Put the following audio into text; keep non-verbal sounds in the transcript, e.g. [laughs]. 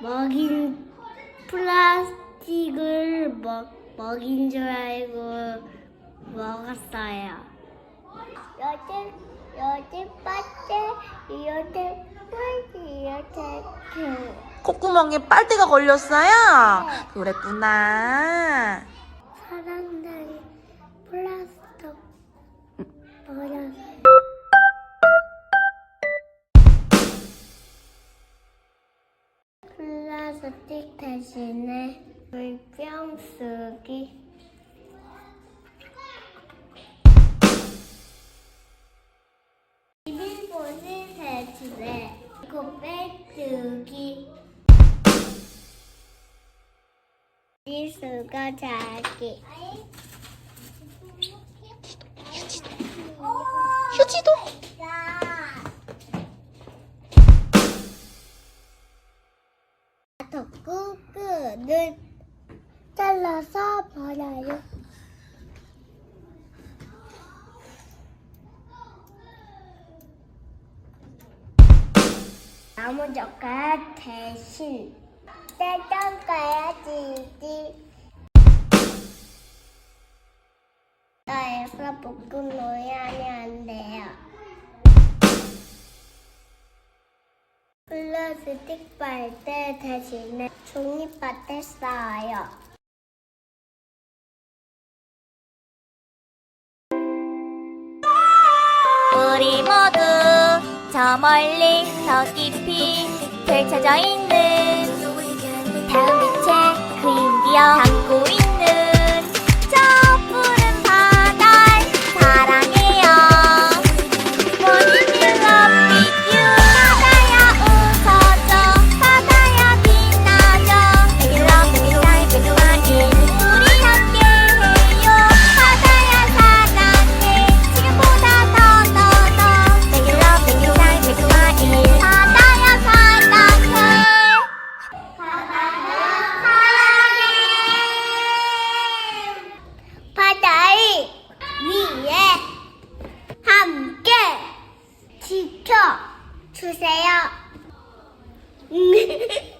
먹인 플라스틱을 먹, 먹인 줄 알고 먹었어요. 여덟 여덟 번째 여덟 번째 여덟 개. 콧구멍에 빨대가 걸렸어요? 그랬구나. 플라스틱 대신에 물병 쓰기. 비닐봉지 대신에 고백 쓰기. 지수가 자기 덕구끈을 잘라서 버려요. 나무 젓가락 대신 떼장가야지. 나에서 볶음 모양이 안 돼요. 플라스틱 빨대 대신에 종이빨대 써요. 우리 모두 저 멀리 더 깊이 펼쳐져 있는 다음 빛의 그 인디어 지켜주세요. [laughs] 음.